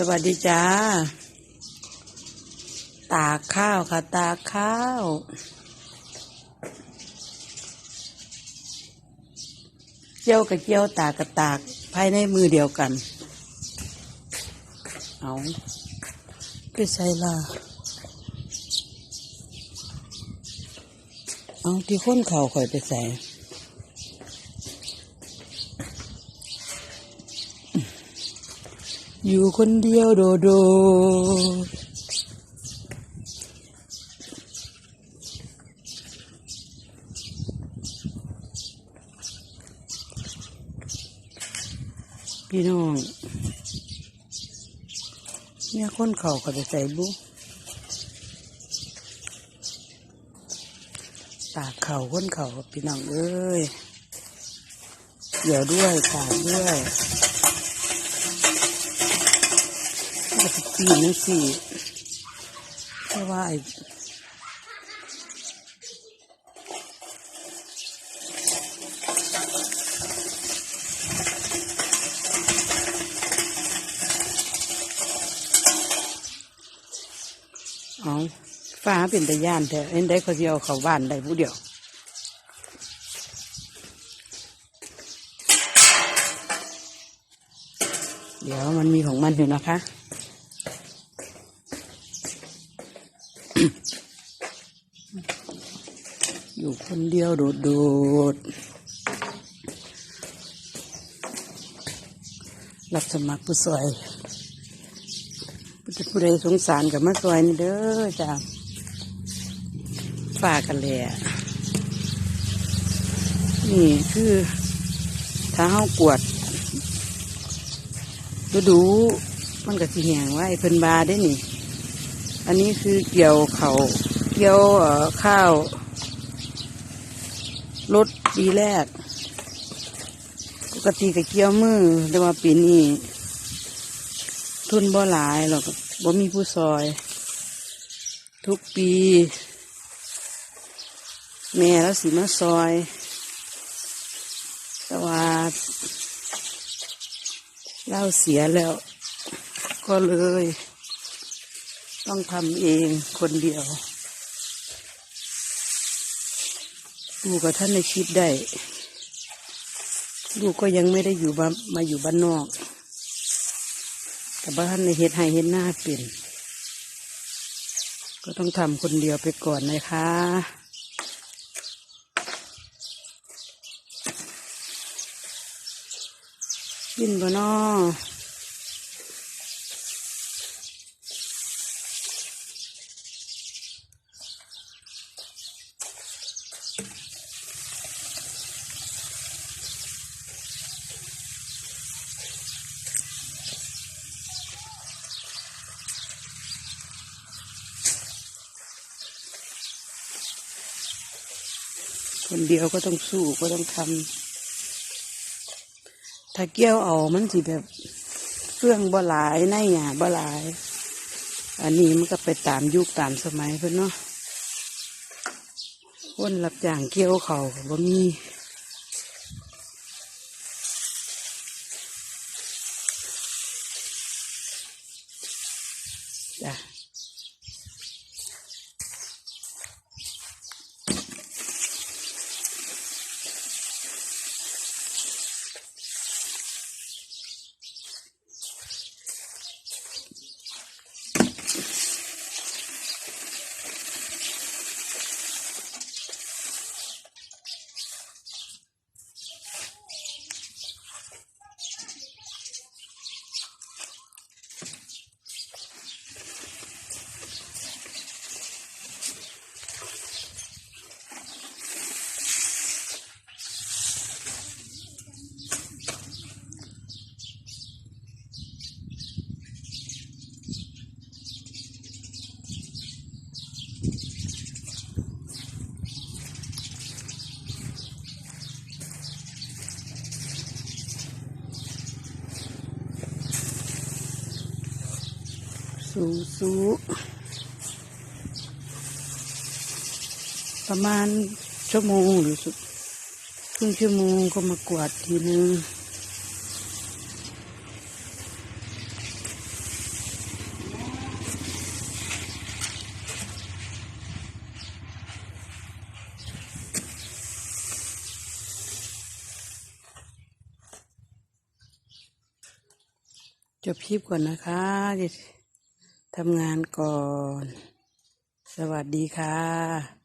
สวัสดีจ้า ตาข้าวค่ะ ตาข้าว เจียวกับเจียวตากกับตาก ภายในมือเดียวกัน เอาก็ใช่ล่ะเอาที่ค้นเข่าข่อยไปใส่ อยู่คนเดียวโดโด พี่น้องเนี่ยคนเขาก็จะใส่บุตากเขาคนเขาพี่น้องเอ้ยเกี่ยวด้วยตากด้วย ก็จะปีนนั่นสิเพราะว่าไอ้เอาฟ้าเป็นตะย่านแต่เอ็นได้เขาเดียวเขาบ้านได้ผู้เดียวเดี๋ยวมันมีของมันอยู่นะคะ คนเดียวโดดโดดรับสมัครผู้ซอยผู้ผู้ใดสงสารกับมาซอยนี่เด้อจ้าฝากกันเลยอะนี่คือถ้าเฮากวดดูดูมันก็สิแหงไว้เพิ่นบาได้นี่ อันนี้คือเกี่ยวเขาเกี่ยวข้าว รถปีแรก ปกติก็เกี่ยวมือ แต่ว่าปีนี้ ทุนบ่หลายหรอกบ่มีผู้ซอย ทุกปี แม่แล้วสิมาซอย แต่ว่าเล่าเสียแล้ว ก็เลย ต้องทำเองคนเดียว ลูกกับท่านในคลิปได้ ลูกก็ยังไม่ได้อยู่บ้านมาอยู่บ้านนอก แต่บ้านในเฮ็ดให้เฮ็ดหน้าเป็นก็ต้องทำคนเดียวไปก่อนนะคะยินบ่นอ คนเดียวก็ต้องสู้ก็ต้องทำถ้าเกี่ยวเอามันสิแบบเครื่องบ่หลายในหยาบ่หลาย อันนี้มันก็ไปตามยุคตามสมัยเพื่อนเนาะคนรับจ้างเกี่ยวเขาก็บ่มี สูสูประมาณชั่วโมงหรือสุดครึ่งชั่วโมงก็มากวาดทีนึงจบคลิปก่อนนะคะเดี๋ยว ทำงานก่อน สวัสดีค่ะ